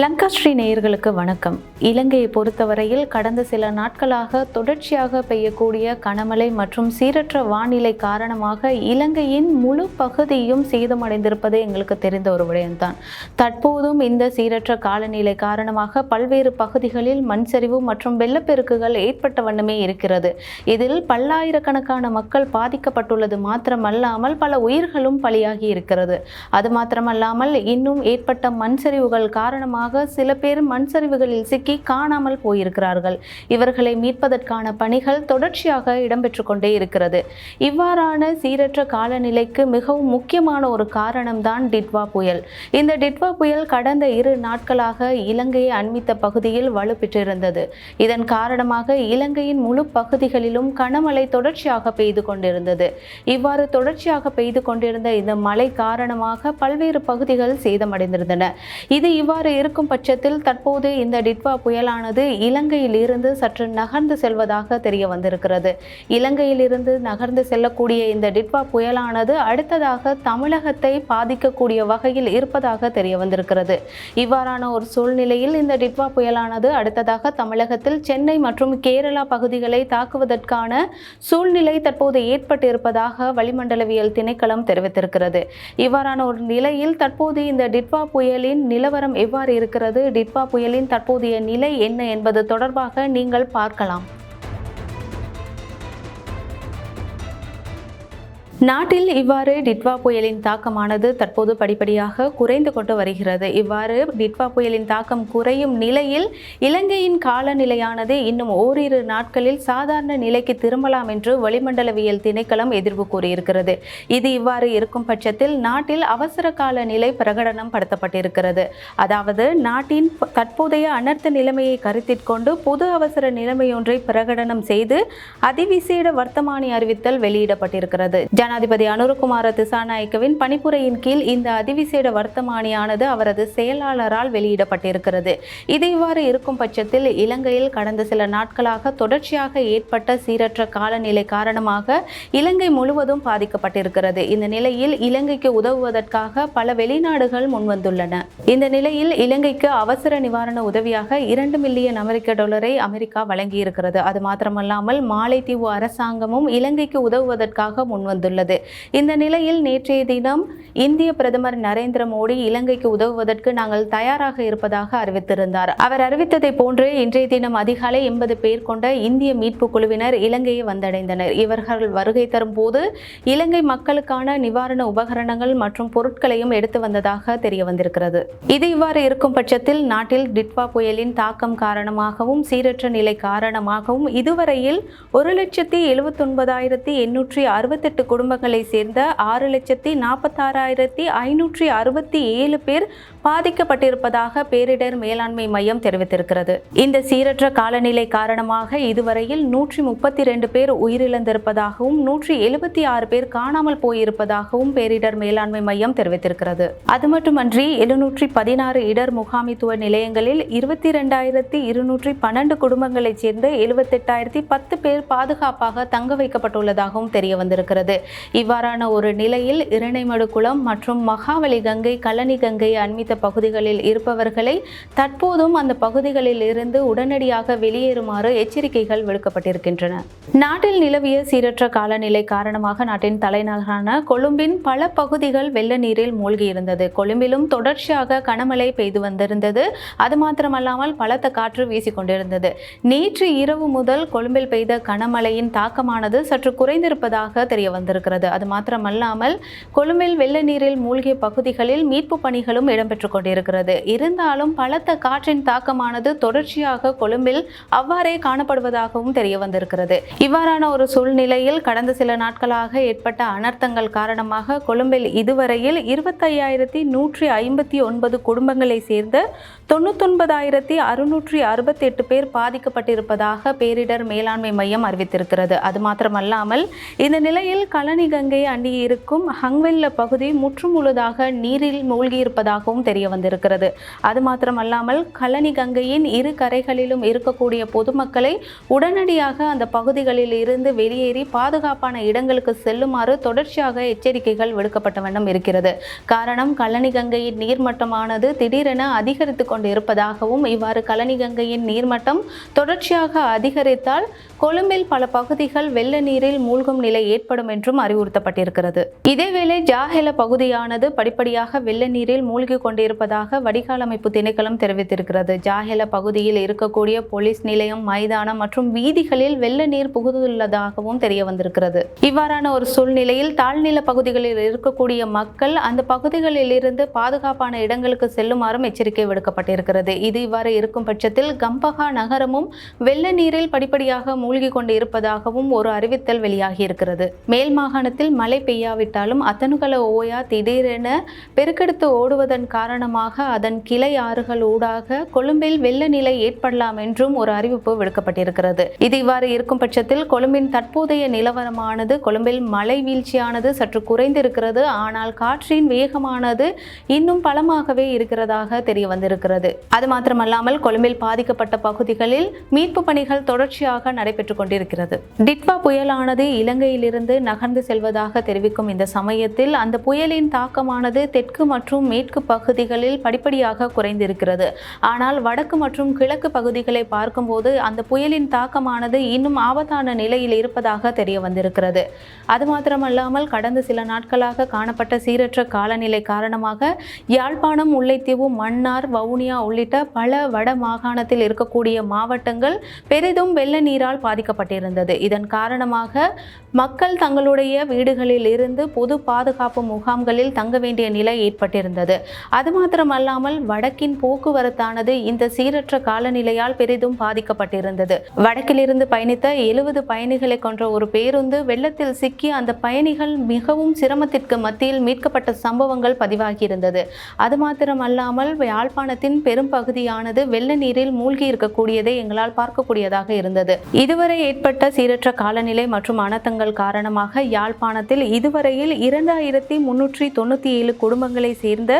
லங்காஸ்ரீ நேயர்களுக்கு வணக்கம். இலங்கையை பொறுத்தவரையில் கடந்த சில நாட்களாக தொடர்ச்சியாக பெய்யக்கூடிய கனமழை மற்றும் சீரற்ற வானிலை காரணமாக இலங்கையின் முழு பகுதியும் சேதமடைந்திருப்பது எங்களுக்கு தெரிந்த ஒரு விடயம்தான். தற்போதும் இந்த சீரற்ற காலநிலை காரணமாக பல்வேறு பகுதிகளில் மண் சரிவு மற்றும் வெள்ளப்பெருக்குகள் ஏற்பட்ட வண்ணமே இருக்கிறது. இதில் பல்லாயிரக்கணக்கான மக்கள் பாதிக்கப்பட்டுள்ளது மாத்திரமல்லாமல் பல உயிர்களும் பலியாகி இருக்கிறது. அது மாத்திரமல்லாமல் இன்னும் ஏற்பட்ட மண் சரிவுகள் காரணமாக காரணமாக சில பேர் மண் சரிவுகளில் சிக்கி காணாமல் போயிருக்கிறார்கள். இவர்களை மீட்பதற்கான பணிகள் தொடர்ச்சியாக இடம்பெற்று கொண்டே இருக்கிறது. இவ்வாறான சீரற்ற காலநிலைக்கு மிகவும் முக்கியமான ஒரு காரணம்தான் டிட்வா புயல். இந்த டிட்வா புயல் கடந்த இரு நாட்களாக இலங்கையை அண்மித்த பகுதியில் வலுப்பெற்றிருந்தது. இதன் காரணமாக இலங்கையின் முழு பகுதிகளிலும் கனமழை தொடர்ச்சியாக பெய்து கொண்டிருந்தது. இவ்வாறு தொடர்ச்சியாக பெய்து கொண்டிருந்த இந்த மழை காரணமாக பல்வேறு பகுதிகள் சேதமடைந்திருந்தன. இது இவ்வாறு இருக்கும் பட்சத்தில் தற்போது இந்த டிட்வா புயலானது இலங்கையில் இருந்து சற்று நகர்ந்து செல்வதாக தெரிய வந்திருக்கிறது. இலங்கையிலிருந்து நகர்ந்து செல்லக்கூடிய இந்த டிட்வா புயலானது அடுத்ததாக தமிழகத்தை பாதிக்கக்கூடிய வகையில் இருப்பதாக தெரிய வந்திருக்கிறது. இவ்வாறான ஒரு சூழ்நிலையில் இந்த டிட்வா புயலானது அடுத்ததாக தமிழகத்தில் சென்னை மற்றும் கேரளா பகுதிகளை தாக்குவதற்கான சூழ்நிலை தற்போது ஏற்பட்டிருப்பதாக வளிமண்டலவியல் திணைக்களம் தெரிவித்திருக்கிறது. இவ்வாறான ஒரு நிலையில் தற்போது இந்த டிட்வா புயலின் நிலவரம் எவ்வாறு இருக்கிறது. டிட்வா புயலின் தற்போதைய நிலை என்ன என்பது தொடர்பாக நீங்கள் பார்க்கலாம். நாட்டில் இவ்வாறு டிட்வா புயலின் தாக்கமானது தற்போது படிப்படியாக குறைந்து கொண்டு வருகிறது. இவ்வாறு டிட்வா புயலின் தாக்கம் குறையும் நிலையில் இலங்கையின் காலநிலையானது இன்னும் ஓரிரு நாட்களில் சாதாரண நிலைக்கு திரும்பலாம் என்று வளிமண்டலவியல் திணைக்களம் எதிர்வு கூறியிருக்கிறது. இது இவ்வாறு இருக்கும் பட்சத்தில் நாட்டில் அவசர கால நிலை பிரகடனம் படுத்தப்பட்டிருக்கிறது. அதாவது நாட்டின் தற்போதைய அனர்த்த நிலைமையை கருத்தில் கொண்டு பொது அவசர நிலைமையொன்றை பிரகடனம் செய்து அதிவிசேட வர்த்தமானி அறிவித்தல் வெளியிடப்பட்டிருக்கிறது. ஜனாதிபதி அனுரகுமார திசாநாயக்கவின் பணிப்புரையின் கீழ் இந்த அதிவிசேட வர்த்தமானியானது அவரது செயலாளரால் வெளியிடப்பட்டிருக்கிறது. இது இவ்வாறு இருக்கும் பட்சத்தில் இலங்கையில் கடந்த சில நாட்களாக தொடர்ச்சியாக ஏற்பட்ட சீரற்ற காலநிலை காரணமாக இலங்கை முழுவதும் பாதிக்கப்பட்டிருக்கிறது. இந்த நிலையில் இலங்கைக்கு உதவுவதற்காக பல வெளிநாடுகள் முன்வந்துள்ளன. இந்த நிலையில் இலங்கைக்கு அவசர நிவாரண உதவியாக இரண்டு மில்லியன் அமெரிக்க டாலரை அமெரிக்கா வழங்கியிருக்கிறது. அது மாத்திரமல்லாமல் மாலைத்தீவு அரசாங்கமும் இலங்கைக்கு உதவுவதற்காக முன்வந்துள்ளது. உள்ளது. இந்த நிலையில் நேற்றைய தினம் இந்திய பிரதமர் நரேந்திர மோடி இலங்கைக்கு உதவுவதற்கு நாங்கள் தயாராக இருப்பதாக அறிவித்திருந்தார். அவர் அறிவித்ததை போன்று இன்றைய தினம் அதிகாலை எண்பது பேர் கொண்ட இந்திய மீட்பு குழுவினர் இலங்கையை வந்தடைந்தனர். இவர்கள் வருகை தரும் போது இலங்கை மக்களுக்கான நிவாரண உபகரணங்கள் மற்றும் பொருட்களையும் எடுத்து வந்ததாக தெரிய வந்திருக்கிறது. இது இவ்வாறு இருக்கும் பட்சத்தில் நாட்டில் டிட்வா புயலின் தாக்கம் காரணமாகவும் சீரற்ற நிலை காரணமாகவும் இதுவரையில் ஒரு லட்சத்தி எழுபத்தொன்பதாயிரத்தி எண்ணூற்றி அறுபத்தெட்டு குடும்ப குடும்பங்களை சேர்ந்த ஆறு லட்சத்தி நாற்பத்தாறாயிரத்தி ஐநூற்றி அறுபத்தி ஏழு பேர் பாதிக்கப்பட்டிருப்பதாக பேரிடர் மேலாண்மை மையம் தெரிவித்திருக்கிறது. இந்த சீரற்ற காலநிலை காரணமாக இதுவரையில் நூற்றி முப்பத்தி ரெண்டு பேர் உயிரிழந்திருப்பதாகவும் நூற்றி எழுபத்தி ஆறு பேர் காணாமல் போயிருப்பதாகவும் பேரிடர் மேலாண்மை மையம் தெரிவித்திருக்கிறது. அது மட்டுமன்றி எழுநூற்றி பதினாறு இடர் முகாமித்துவ நிலையங்களில் இருபத்தி ரெண்டாயிரத்தி இருநூற்றி பன்னெண்டு குடும்பங்களைச் சேர்ந்த எழுபத்தெட்டாயிரத்தி பத்து பேர் பாதுகாப்பாக தங்க வைக்கப்பட்டுள்ளதாகவும் தெரிய வந்திருக்கிறது இவ்வாறான ஒரு நிலையில் இரணைமடுக்குளம் மற்றும் மகாவலி கங்கை கல்லணி கங்கை அண்மித்த பகுதிகளில் இருப்பவர்களை தற்போதும் அந்த பகுதிகளில் இருந்து உடனடியாக வெளியேறுமாறு எச்சரிக்கைகள் விடுக்கப்பட்டிருக்கின்றன. நாட்டில் நிலவிய சீரற்ற காலநிலை காரணமாக நாட்டின் தலைநகரான கொழும்பின் பல பகுதிகள் வெள்ள நீரில் மூழ்கியிருந்தது. கொழும்பிலும் தொடர்ச்சியாக கனமழை பெய்து வந்திருந்தது. அது மாத்திரமல்லாமல் பலத்த காற்று வீசிக்கொண்டிருந்தது நேற்று இரவு முதல் கொழும்பில் பெய்த கனமழையின் தாக்கமானது சற்று குறைந்திருப்பதாக தெரிய வந்திருக்கிறது அது மாத்திரமல்லாமல் கொழும்பில் வெள்ள நீரில் மூழ்கிய பகுதிகளில் மீட்பு பணிகளும் இடம்பெற்று கொண்டிருக்கிறது. இருந்தாலும் பலத்த காற்றின் தாக்கமானது தொடர்ச்சியாக கொழும்பில் அவ்வாறே காணப்படுவதாகவும் தெரிய வந்திருக்கிறது. இவ்வாறான ஒரு சூழ்நிலையில் கடந்த சில நாட்களாக ஏற்பட்ட அனர்த்தங்கள் காரணமாக கொழும்பில் இதுவரையில் இருபத்தையாயிரத்தி நூற்றி ஐம்பத்தி ஒன்பது குடும்பங்களை சேர்ந்த தொண்ணூத்தொன்பதாயிரத்தி அறுநூற்றி அறுபத்தி எட்டு பேர் பாதிக்கப்பட்டிருப்பதாக பேரிடர் மேலாண்மை மையம் அறிவித்திருக்கிறது. அது மாத்திரமல்லாமல் இந்த நிலையில் கழனி கங்கை அண்டி இருக்கும் ஹங்வெல்ல பகுதி முற்றுமுழுதாக நீரில் மூழ்கியிருப்பதாகவும் தெரிய வந்திருக்கிறது. அது மாத்திரமல்லாமல் கலனி கங்கையின் இரு கரைகளிலும் இருக்கக்கூடிய பொதுமக்களை உடனடியாக அந்த பகுதிகளில் இருந்து வெளியேறி பாதுகாப்பான இடங்களுக்கு செல்லுமாறு தொடர்ச்சியாக எச்சரிக்கைகள் விடுக்கப்பட்ட வண்ணம் இருக்கிறது. காரணம் கலனி கங்கையின் நீர்மட்டமானது திடீரென அதிகரித்து கொண்டு இருப்பதாகவும் இவ்வாறு கலனி கங்கையின் நீர்மட்டம் தொடர்ச்சியாக அதிகரித்தால் கொழும்பில் பல பகுதிகள் வெள்ள நீரில் மூழ்கும் நிலை ஏற்படும் என்றும் அறிவுறுத்தப்பட்டிருக்கிறது. இதேவேளை ஜாஹெல பகுதியானது படிப்படியாக வெள்ள நீரில் மூழ்கி கொண்டிருப்பதாக வடிகால் அமைப்பு திணைக்களம் தெரிவித்திருக்கிறது. ஜாஹெல பகுதியில் இருக்கக்கூடிய போலீஸ் நிலையம் மைதானம் மற்றும் வீதிகளில் வெள்ள நீர் புகுந்துள்ளதாகவும் தெரிய வந்திருக்கிறது. இவ்வாறான ஒரு சூழ்நிலையில் தாழ்நில பகுதிகளில் இருக்கக்கூடிய மக்கள் அந்த பகுதிகளில் இருந்து பாதுகாப்பான இடங்களுக்கு செல்லுமாறும் எச்சரிக்கை விடுக்கப்பட்டிருக்கிறது. இது இவ்வாறு இருக்கும் பட்சத்தில் கம்பகா நகரமும் வெள்ள நீரில் படிப்படியாக மூழ்கி கொண்டு இருப்பதாகவும் ஒரு அறிவித்தல் வெளியாகி இருக்கிறது மேல் மாகாணத்தில் மழை பெய்யாவிட்டாலும் அத்தனுகல ஓயா திடீரென பெருக்கெடுத்து ஓடுவதன் காரணமாக அதன் கிளை ஆறுகள் ஊடாக கொழும்பில் வெள்ள நிலை ஏற்படலாம் என்றும் ஒரு அறிவிப்பு விடுக்கப்பட்டிருக்கிறது. இது இவ்வாறு இருக்கும் பட்சத்தில் கொழும்பின் தற்போதைய நிலவரமானது கொழும்பில் மழை வீழ்ச்சியானது சற்று குறைந்திருக்கிறது. ஆனால் காற்றின் வேகமானது இன்னும் பலமாகவே இருக்கிறதாக தெரிய வந்திருக்கிறது அது மாத்திரமல்லாமல் கொழும்பில் பாதிக்கப்பட்ட பகுதிகளில் மீட்பு பணிகள் தொடர்ச்சியாக நடைபெற்றுக் கொண்டிருக்கிறது. டிட்வா புயலானது இலங்கையிலிருந்து நகர்ந்து செல்வதாக தெரிவிக்கும் இந்த சமயத்தில் அந்த புயலின் தாக்கமானது தெற்கு மற்றும் மேற்கு பகுதிகளில் படிப்படியாக குறைந்திருக்கிறது. ஆனால் வடக்கு மற்றும் கிழக்கு பகுதிகளை பார்க்கும்போது அந்த புயலின் தாக்கமானது இன்னும் ஆபத்தான நிலையில் இருப்பதாக தெரிய வந்திருக்கிறது. அது மாத்திரமல்லாமல் கடந்த சில நாட்களாக காணப்பட்ட சீரற்ற காலநிலை காரணமாக யாழ்ப்பாணம் முல்லைத்தீவு மன்னார் வவுனியா உள்ளிட்ட பல வட மாகாணத்தில் இருக்கக்கூடிய மாவட்டங்கள் பெரிதும் வெள்ள நீரால் பாதிக்கப்பட்டிருந்தது. இதன் காரணமாக மக்கள் தங்களுடைய வீடுகளில் இருந்து பொது பாதுகாப்பு முகாம்களில் தங்க வேண்டிய நிலை ஏற்பட்டிருந்தது. அது மாத்திரமல்லாமல் வடக்கின் போக்குவரத்தானது இந்த சீரற்ற காலநிலையால் பெரிதும் பாதிக்கப்பட்டிருந்தது. வடக்கிலிருந்து பயணித்த எழுபது பயணிகளை கொன்ற ஒரு பேருந்து வெள்ளத்தில் சிக்கி அந்த பயணிகள் மிகவும் சிரமத்திற்கு மத்தியில் மீட்கப்பட்ட சம்பவங்கள் பதிவாகியிருந்தது. அது மாத்திரமல்லாமல் யாழ்ப்பாணத்தின் பெரும் பகுதியானது வெள்ள நீரில் மூழ்கி இருக்கக்கூடியதை எங்களால் பார்க்கக்கூடியதாக இருந்தது. இதுவரை ஏற்பட்ட சீரற்ற காலநிலை மற்றும் அனர்த்தங்கள் காரணமாக யாழ்ப்பாணத்தில் இதுவரையில் இரண்டாயிரத்தி முன்னூற்றி தொண்ணூற்றி ஏழு குடும்பங்களை சேர்ந்த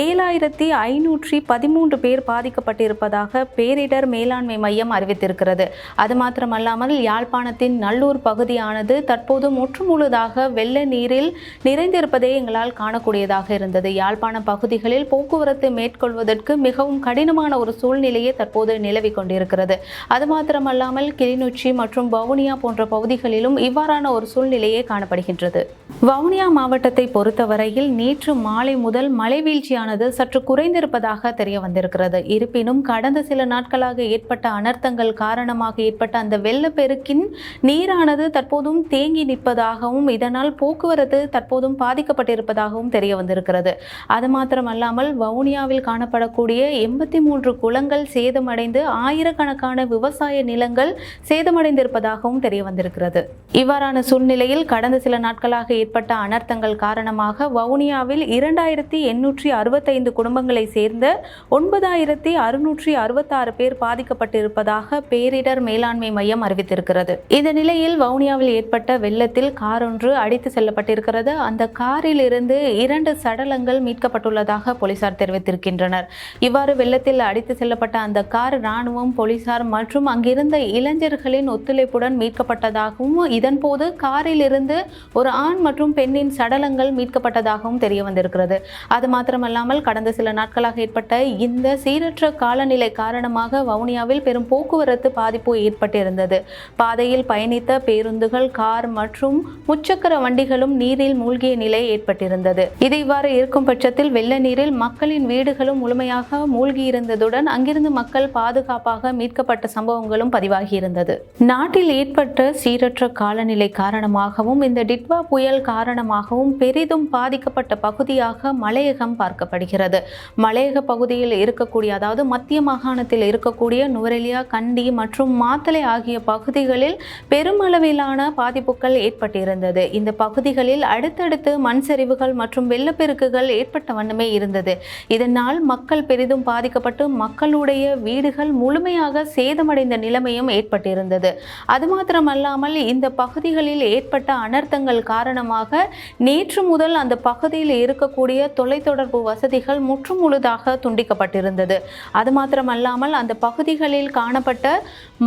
ஏழாயிரத்தி ஐநூற்றி பதிமூன்று பேர் பாதிக்கப்பட்டிருப்பதாக பேரிடர் மேலாண்மை மையம் அறிவித்திருக்கிறது. அது மாத்திரமல்லாமல் யாழ்ப்பாணத்தின் நல்லூர் பகுதியானது தற்போது முற்றுமுழுதாக வெள்ள நீரில் நிறைந்திருப்பதை எங்களால் காணக்கூடியதாக இருந்தது. யாழ்ப்பாண பகுதிகளில் போக்குவரத்து மேற்கொள்வதற்கு மிகவும் கடினமான ஒரு சூழ்நிலையே தற்போது நிலவி கொண்டிருக்கிறது. அது மாத்திரமல்லாமல் கிளிநொச்சி மற்றும் வவுனியா போன்ற பகுதிகளிலும் இவ்வாறான ஒரு சூழ்நிலையே காணப்படுகின்றது. வவுனியா மாவட்டத்தை பொறுத்தவரையில் நேற்று மாலை முதல் மழை வீழ்ச்சியானது சற்று குறைந்திருப்பதாக தெரிய வந்திருக்கிறது. இருப்பினும் கடந்த சில நாட்களாக ஏற்பட்ட அனர்த்தங்கள் காரணமாக ஏற்பட்ட அந்த வெள்ளப்பெருக்கின் நீரானது தற்போதும் தேங்கி நிற்பதாகவும் இதனால் போக்குவரத்து தற்போதும் பாதிக்கப்பட்டிருப்பதாகவும் தெரிய வந்திருக்கிறது. அது மாத்திரமல்லாமல் வவுனியாவில் காணப்படக்கூடிய எண்பத்தி மூன்று குளங்கள் சேதமடைந்து ஆயிரக்கணக்கான விவசாய நிலங்கள் சேதமடைந்திருப்பதாகவும் தெரிய வந்திருக்கிறது. இவ்வாறான சூழ்நிலையில் கடந்த சில நாட்களாக ஏற்பட்ட அனர்த்தங்கள் காரணமாக வவுனியாவில் இரண்டாயிரத்தி எண்ணூற்றி அறுபத்தைந்து குடும்பங்களை சேர்ந்த ஒன்பதாயிரத்தி அறுநூற்றி அறுபத்தாறு பேர் பாதிக்கப்பட்டிருப்பதாக பேரிடர் மேலாண்மை மையம் அறிவித்திருக்கிறது. இந்த நிலையில் வவுனியாவில் ஏற்பட்ட வெள்ளத்தில் கார் ஒன்று அடித்து செல்லப்பட்டிருக்கிறது. அந்த காரில் இருந்து இரண்டு சடலங்கள் மீட்கப்பட்டுள்ளதாக போலீசார் தெரிவித்திருக்கின்றனர். இவ்வாறு வெள்ளத்தில் அடித்து செல்லப்பட்ட அந்த கார் ராணுவம் போலீசார் மற்றும் அங்கிருந்த இளைஞர்களின் ஒத்துழைப்புடன் மீட்கப்பட்டதாகவும் இதன்போது காரில் இருந்து ஒரு ஆண் மற்றும் பெண்ணின் சடலங்கள் மீட்கப்பட்டதாகவும் தெரிய வந்திருக்கிறது அது மாத்திரமல்லாமல் கடந்த சில நாட்களாக ஏற்பட்ட இந்த சீரற்ற காலநிலை காரணமாக வவுனியாவில் பெரும் போக்குவரத்து பாதிப்பு ஏற்பட்டிருந்தது. பாதையில் பயணித்த பேருந்துகள் கார் மற்றும் முச்சக்கர வண்டிகளும் நீரில் மூழ்கிய நிலை ஏற்பட்டிருந்தது. இது இவ்வாறு இருக்கும் பட்சத்தில் வெள்ள நீரில் மக்களின் வீடுகளும் முழுமையாக மூழ்கியிருந்ததுடன் அங்கிருந்து மக்கள் பாதுகாப்பாக மீட்கப்பட்ட சம்பவங்களும் பதிவாகியிருந்தது. நாட்டில் ஏற்பட்ட சீரற்ற காலநிலை காரணமாகவும் இந்த டிட்வா புயல் காரணமாகவும் பெரிதும் பாதிக்கப்பட்ட பகுதியாக மலையகம் பார்க்கப்படுகிறது. மலையக பகுதியில் இருக்கக்கூடிய அதாவது மத்திய மாகாணத்தில் இருக்கக்கூடிய நுவரெலியா கண்டி மற்றும் மாத்தளை ஆகிய பகுதிகளில் பெருமளவிலான பாதிப்புகள் ஏற்பட்டிருந்தது. இந்த பகுதிகளில் அடுத்தடுத்து மண் சரிவுகள் மற்றும் வெள்ளப்பெருக்குகள் ஏற்பட்ட வண்ணமே இருந்தது. இதனால் மக்கள் பெரிதும் பாதிக்கப்பட்டு மக்களுடைய வீடுகள் முழுமையாக சேதமடைந்த நிலைமையும் ஏற்பட்டிருந்தது. அது மாத்திரமல்லாமல் இந்த பகுதிகளில் ஏற்பட்ட அனர்த்தங்கள் காரணமாக நேற்று முதல் அந்த பகுதியில் இருக்கக்கூடிய தொலைத்தொடர்பு வசதிகள் முற்றுமுழுதாக துண்டிக்கப்பட்டிருந்தது. அது மாத்திரமல்லாமல் அந்த பகுதிகளில் காணப்பட்ட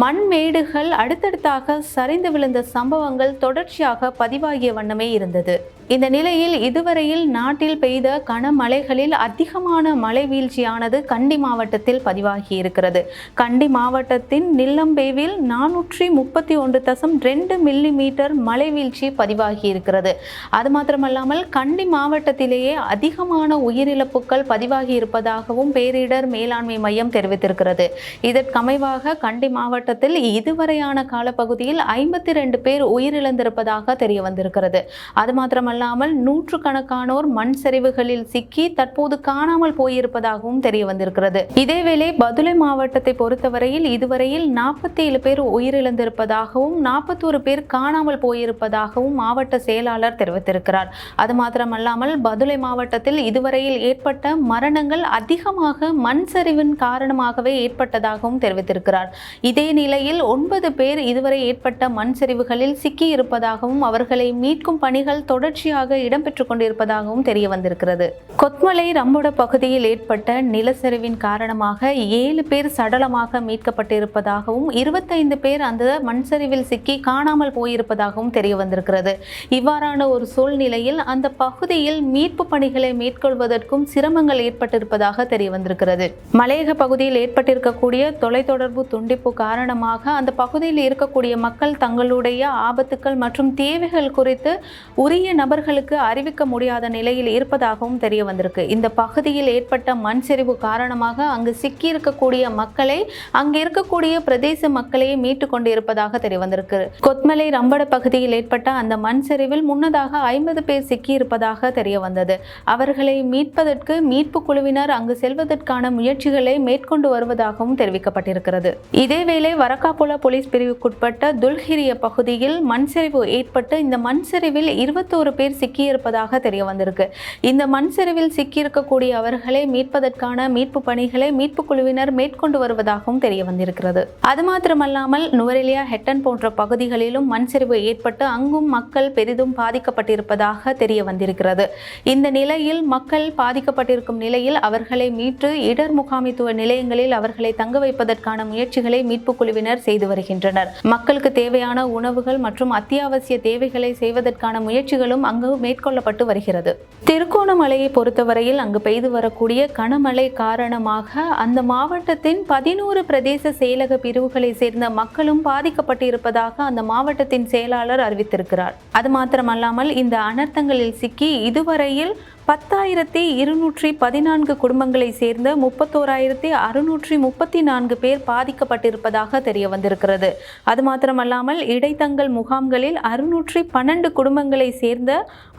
மண்மேடுகள் அடுத்தடுத்தாக சரிந்து விழுந்த சம்பவங்கள் தொடர்ச்சியாக பதிவாகிய வண்ணமே இருந்தது. இந்த நிலையில் இதுவரையில் நாட்டில் பெய்த கனமழைகளில் அதிகமான மழை வீழ்ச்சியானது கண்டி மாவட்டத்தில் பதிவாகி இருக்கிறது. கண்டி மாவட்டத்தின் நில்லம்பேவில் நானூற்றி முப்பத்தி ஒன்று தசம் ரெண்டு மில்லி மீட்டர் மழை வீழ்ச்சி பதிவாகி இருக்கிறது. அது மாத்திரமல்லாமல் கண்டி மாவட்டத்திலேயே அதிகமான உயிரிழப்புகள் பதிவாகி இருப்பதாகவும் பேரிடர் மேலாண்மை மையம் தெரிவித்திருக்கிறது. இதற்கமைவாக கண்டி மாவட்டத்தில் இதுவரையான காலப்பகுதியில் ஐம்பத்தி ரெண்டு பேர் உயிரிழந்திருப்பதாக தெரிய வந்திருக்கிறது அது மாத்திரமல்ல மட்டுமல்லாமல் நூற்றுக்கணக்கானோர் மண் சரிவுகளில் சிக்கி தற்போது காணாமல் போயிருப்பதாகவும் தெரிய வந்திருக்கிறது இதேவேளை பதுளை மாவட்டத்தை பொறுத்தவரையில் இதுவரையில் நாற்பத்தி ஏழு பேர் உயிரிழந்திருப்பதாகவும் நாற்பத்தோரு பேர் காணாமல் போயிருப்பதாகவும் மாவட்ட செயலாளர் தெரிவித்திருக்கிறார். அது மாத்திரமல்லாமல் பதுளை மாவட்டத்தில் இதுவரையில் ஏற்பட்ட மரணங்கள் அதிகமாக மண் சரிவின் காரணமாகவே ஏற்பட்டதாகவும் தெரிவித்திருக்கிறார். இதே நிலையில் ஒன்பது பேர் இதுவரை ஏற்பட்ட மண் சரிவுகளில் சிக்கி இருப்பதாகவும் அவர்களை மீட்கும் பணிகள் தொடர்ச்சி தொடர்ச்சியாக இடம்பெற்றுக் கொண்டிருப்பதாகவும் தெரிய வந்திருக்கிறது கொத்மலை ரம்போட பகுதியில் ஏற்பட்ட நிலச்சரிவின் காரணமாக ஏழு பேர் சடலமாக மீட்கப்பட்டிருப்பதாகவும் இருபத்தைந்து பேர் அந்த மண்சரிவில் சிக்கி காணாமல் போயிருப்பதாகவும் தெரிய வந்திருக்கிறது இவ்வாறான ஒரு சூழ்நிலையில் அந்த பகுதியில் மீட்பு பணிகளை மேற்கொள்வதற்கும் சிரமங்கள் ஏற்பட்டிருப்பதாக தெரிய வந்திருக்கிறது மலையக பகுதியில் ஏற்பட்டிருக்கக்கூடிய தொலைத்தொடர்பு துண்டிப்பு காரணமாக அந்த பகுதியில் இருக்கக்கூடிய மக்கள் தங்களுடைய ஆபத்துக்கள் மற்றும் தேவைகள் குறித்து உரிய நபர் அவர்களுக்கு அறிவிக்க முடியாத நிலையில் இருப்பதாகவும் தெரிய வந்திருக்கு இந்த பகுதியில் ஏற்பட்ட மண் சரிவு காரணமாக அங்கு சிக்கியிருக்கக்கூடிய மக்களை அங்கு இருக்கக்கூடிய பிரதேச மக்களையே மீட்டு கொண்டிருப்பதாக தெரிய வந்திருக்கு கொத்மலை ரம்பட பகுதியில் ஏற்பட்ட அந்த மண் சரிவில் முன்னதாக ஐம்பது பேர் சிக்கி இருப்பதாக தெரிய வந்தது அவர்களை மீட்பதற்கு மீட்பு குழுவினர் அங்கு செல்வதற்கான முயற்சிகளை மேற்கொண்டு வருவதாகவும் தெரிவிக்கப்பட்டிருக்கிறது. இதேவேளை வரக்காபுல போலீஸ் பிரிவுக்குட்பட்ட துல்ஹிரிய பகுதியில் மண் சரிவு ஏற்பட்டு இந்த மண் சரிவில் இருபத்தோரு பேர் சிக்கியிருப்பதாக தெரிய வந்திருக்கு இந்த மண் சரிவில் சிக்கியிருக்கக்கூடிய அவர்களை மீட்பதற்கான மீட்பு பணிகளை மீட்பு குழுவினர் மேற்கொண்டு வருவதாகவும் தெரிய வந்திருக்கிறது அது மாத்திரமல்லாமல் நுவரெலியா ஹெட்டன் போன்ற பகுதிகளிலும் மண் சரிவு ஏற்பட்டு அங்கும் மக்கள் பெரிதும் பாதிக்கப்பட்டிருப்பதாக தெரிய வந்திருக்கிறது இந்த நிலையில் மக்கள் பாதிக்கப்பட்டிருக்கும் நிலையில் அவர்களை மீட்டு இடர் முகாமித்துவ நிலையங்களில் அவர்களை தங்க வைப்பதற்கான முயற்சிகளை மீட்பு குழுவினர் செய்து வருகின்றனர். மக்களுக்கு தேவையான உணவுகள் மற்றும் அத்தியாவசிய தேவைகளை செய்வதற்கான முயற்சிகளும் அங்கு மேற்கொள்ளப்பட்டு வருகிறது. திருகோணமலையை பொறுத்தவரையில் அங்கு பெய்து வரக்கூடிய கனமழை காரணமாக அந்த மாவட்டத்தின் பதினோரு பிரதேச செயலக பிரிவுகளை சேர்ந்த மக்களும் பாதிக்கப்பட்டிருப்பதாக அந்த மாவட்டத்தின் செயலாளர் அறிவித்திருக்கிறார். அது மாத்திரமல்லாமல் இந்த அனர்த்தங்களில் சிக்கி இதுவரையில் பத்தாயிரத்தி இருநூற்றி பதினான்கு குடும்பங்களை சேர்ந்த முப்பத்தோராயிரத்தி அறுநூற்றி முப்பத்தி நான்கு பேர் பாதிக்கப்பட்டிருப்பதாக தெரிய வந்திருக்கிறது. அது மாத்திரமல்லாமல் இடைத்தங்கல் முகாம்களில் அறுநூற்றி பன்னெண்டு குடும்பங்களை சேர்ந்த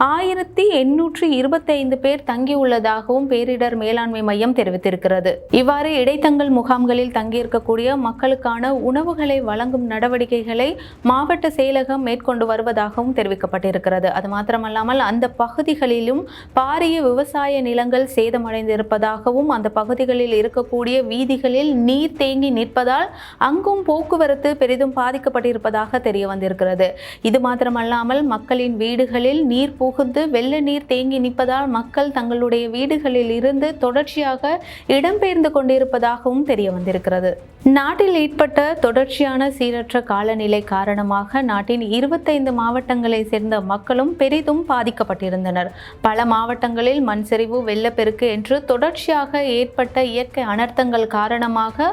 ஆயிரத்தி எண்ணூற்றி இருபத்தைந்து பேர் தங்கியுள்ளதாகவும் பேரிடர் மேலாண்மை மையம் தெரிவித்திருக்கிறது. இவ்வாறு இடைத்தங்கல் முகாம்களில் தங்கியிருக்கக்கூடிய மக்களுக்கான உணவுகளை வழங்கும் நடவடிக்கைகளை மாவட்ட செயலகம் மேற்கொண்டு வருவதாகவும் தெரிவிக்கப்பட்டிருக்கிறது. அது மாத்திரமல்லாமல் அந்த பகுதிகளிலும் பாரி பாரிய விவசாய நிலங்கள் சேதமடைந்திருப்பதாகவும் அந்த பகுதிகளில் இருக்கக்கூடிய வீதிகளில் நீர் தேங்கி நிற்பதால் அங்கும் போக்குவரத்து பெரிதும் பாதிக்கப்பட்டிருப்பதாக தெரிய வந்திருக்கிறது. இது மாத்திரமல்லாமல் மக்களின் வீடுகளில் நீர் புகுந்து வெள்ள நீர் தேங்கி நிற்பதால் மக்கள் தங்களுடைய வீடுகளில் இருந்து தொடர்ச்சியாக இடம்பெயர்ந்து கொண்டிருப்பதாகவும் தெரிய வந்திருக்கிறது. நாட்டில் ஏற்பட்ட தொடர்ச்சியான சீரற்ற காலநிலை காரணமாக நாட்டின் இருபத்தைந்து மாவட்டங்களை சேர்ந்த மக்களும் பெரிதும் பாதிக்கப்பட்டிருந்தனர். பல மாவட்டங்கள் மாவட்டங்களில் மண் சரிவு வெள்ளப்பெருக்கு என்று தொடர்ச்சியாக ஏற்பட்ட இயற்கை அனர்த்தங்கள் காரணமாக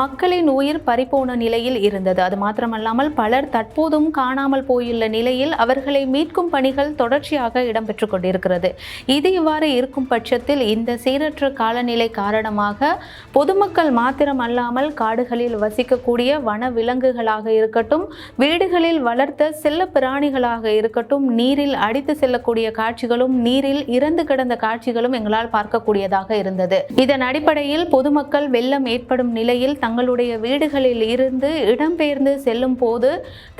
மக்களின் உயிர் பறிப்போன நிலையில் இருந்தது. அது மாத்திரமல்லாமல் பலர் தற்போதும் காணாமல் போயுள்ள நிலையில் அவர்களை மீட்கும் பணிகள் தொடர்ச்சியாக இடம்பெற்று கொண்டிருக்கிறது. இது இவ்வாறு இருக்கும் பட்சத்தில் இந்த சீரற்ற காலநிலை காரணமாக பொதுமக்கள் மாத்திரமல்லாமல் காடுகளில் வசிக்கக்கூடிய வன விலங்குகளாக இருக்கட்டும் வீடுகளில் வளர்த்த செல்ல பிராணிகளாக இருக்கட்டும் நீரில் அடித்து செல்லக்கூடிய காட்சிகளும் நீரில் இறந்து கிடந்த காட்சிகளும் எங்களால் பார்க்கக்கூடியதாக இருந்தது. இதன் அடிப்படையில் பொதுமக்கள் வெள்ளம் ஏற்படும் நிலையில் தங்களுடைய வீடுகளில் இருந்து இடம்பெயர்ந்து செல்லும் போது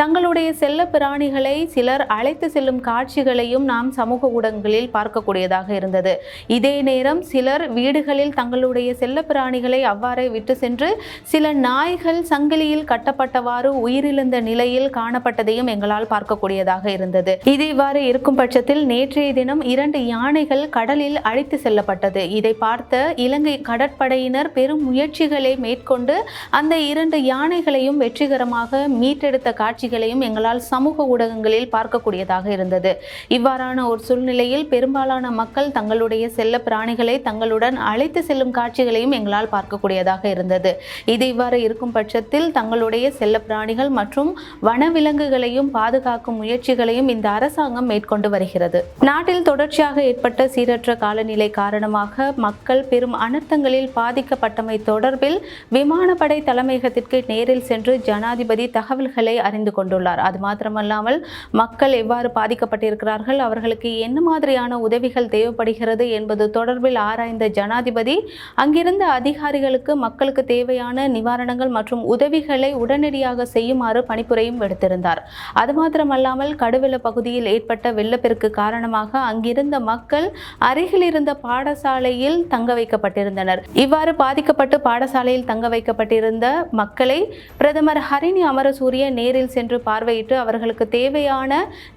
தங்களுடைய செல்ல பிராணிகளை சிலர் அழைத்து செல்லும் காட்சிகளையும் நாம் சமூக ஊடகங்களில் பார்க்கக்கூடியதாக இருந்தது. இதே நேரம் சிலர் வீடுகளில் தங்களுடைய செல்ல பிராணிகளை அவ்வாறே விட்டு சென்று சில நாய்கள் சங்கிலியில் கட்டப்பட்டவாறு உயிரிழந்த நிலையில் காணப்பட்டதையும் எங்களால் பார்க்கக்கூடியதாக இருந்தது. இது இவ்வாறு இருக்கும் பட்சத்தில் நேற்றைய தினம் இரண்டு யானை யானைகள் கடலில் அழைத்து செல்லப்பட்டது. இதை பார்த்த இலங்கை கடற்படையினர் பெரும் முயற்சிகளை மேற்கொண்டு அந்த இரண்டு யானைகளையும் வெற்றிகரமாக மீட்டெடுத்த காட்சிகளையும் எங்களால் சமூக ஊடகங்களில் பார்க்கக்கூடியதாக இருந்தது. இவ்வாறான ஒரு சூழ்நிலையில் பெரும்பாலான மக்கள் தங்களுடைய செல்ல பிராணிகளை தங்களுடன் அழைத்து செல்லும் காட்சிகளையும் எங்களால் பார்க்கக்கூடியதாக இருந்தது. இது இவ்வாறு இருக்கும் பட்சத்தில் தங்களுடைய செல்ல பிராணிகள் மற்றும் வனவிலங்குகளையும் பாதுகாக்கும் முயற்சிகளையும் இந்த அரசாங்கம் மேற்கொண்டு வருகிறது. நாட்டில் தொடர்ச்சியாக ஏற்பட்ட சீரற்ற காலநிலை காரணமாக மக்கள் பெரும் அனர்த்தங்களில் பாதிக்கப்பட்டமை தொடர்பில் விமானப்படை தலைமையகத்திற்கு நேரில் சென்று ஜனாதிபதி தகவல்களை அறிந்து கொண்டுள்ளார். அது மாத்திரமல்லாமல் மக்கள் எவ்வாறு பாதிக்கப்பட்டிருக்கிறார்கள் அவர்களுக்கு என்ன மாதிரியான உதவிகள் தேவைப்படுகிறது என்பது தொடர்பில் ஆராய்ந்த ஜனாதிபதி அங்கிருந்த அதிகாரிகளுக்கு மக்களுக்கு தேவையான நிவாரணங்கள் மற்றும் உதவிகளை உடனடியாக செய்யுமாறு பணிப்புரையும் விடுத்திருந்தார் அது மாத்திரமல்லாமல் கடுவெள்ள பகுதியில் ஏற்பட்ட வெள்ளப்பெருக்கு காரணமாக அங்கிருந்த மக்கள் அருகில் இருந்த பாடசாலையில் தங்க வைக்கப்பட்டிருந்தனர். இவ்வாறு பாதிக்கப்பட்டு பாடசாலையில் தங்க வைக்கப்பட்டிருந்த மக்களை பிரதமர் ஹரிணி அமரசூரிய நேரில் சென்று பார்வையிட்டு அவர்களுக்கு தேவையான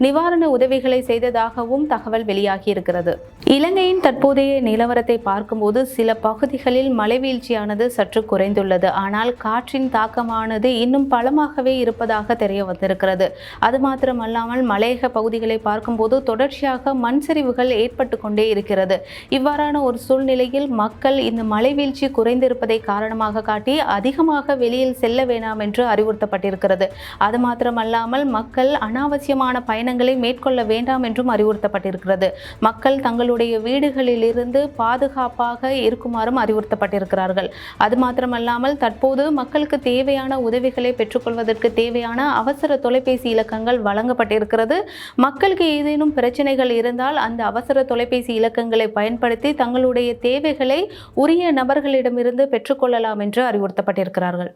நிவாரண உதவிகளை செய்ததாகவும் தகவல் வெளியாகியிருக்கிறது. இலங்கையின் தற்போதைய நிலவரத்தை பார்க்கும்போது சில பகுதிகளில் மழைவீழ்ச்சியானது சற்று குறைந்துள்ளது. ஆனால் காற்றின் தாக்கமானது இன்னும் பலமாகவே இருப்பதாக தெரிய வந்திருக்கிறது அது மாத்திரமல்லாமல் மலையக பகுதிகளை பார்க்கும்போது தொடர்ச்சியாக மண் சரிவுகள் ஏற்பட்டு கொண்டே இருக்கிறது. இவ்வாறான ஒரு சூழ்நிலையில் மக்கள் இந்த மழைவீழ்ச்சி குறைந்திருப்பதை காரணமாக காட்டி அதிகமாக வெளியில் செல்ல வேண்டாம் என்று அறிவுறுத்தப்பட்டிருக்கிறது. அது மாத்திரமல்லாமல் மக்கள் அனாவசியமான பயணங்களை மேற்கொள்ள வேண்டாம் என்றும் அறிவுறுத்தப்பட்டிருக்கிறது. மக்கள் தங்களுடைய வீடுகளிலிருந்து பாதுகாப்பாக இருக்குமாறும் அறிவுறுத்தப்பட்டிருக்கிறார்கள். அது மாத்திரமல்லாமல் தற்போது மக்களுக்கு தேவையான உதவிகளை பெற்றுக்கொள்வதற்கு தேவையான அவசர தொலைபேசி இலக்கங்கள் வழங்கப்பட்டிருக்கிறது. மக்களுக்கு ஏதேனும் பிரச்சனைகள் இருந்தால் அந்த அவசர தொலைபேசி இலக்கங்களை பயன்படுத்தி தங்களுடைய தேவைகளை உரிய நபர்களிடமிருந்து பெற்றுக்கொள்ளலாம் என்று அறிவுறுத்தப்பட்டிருக்கிறார்கள்.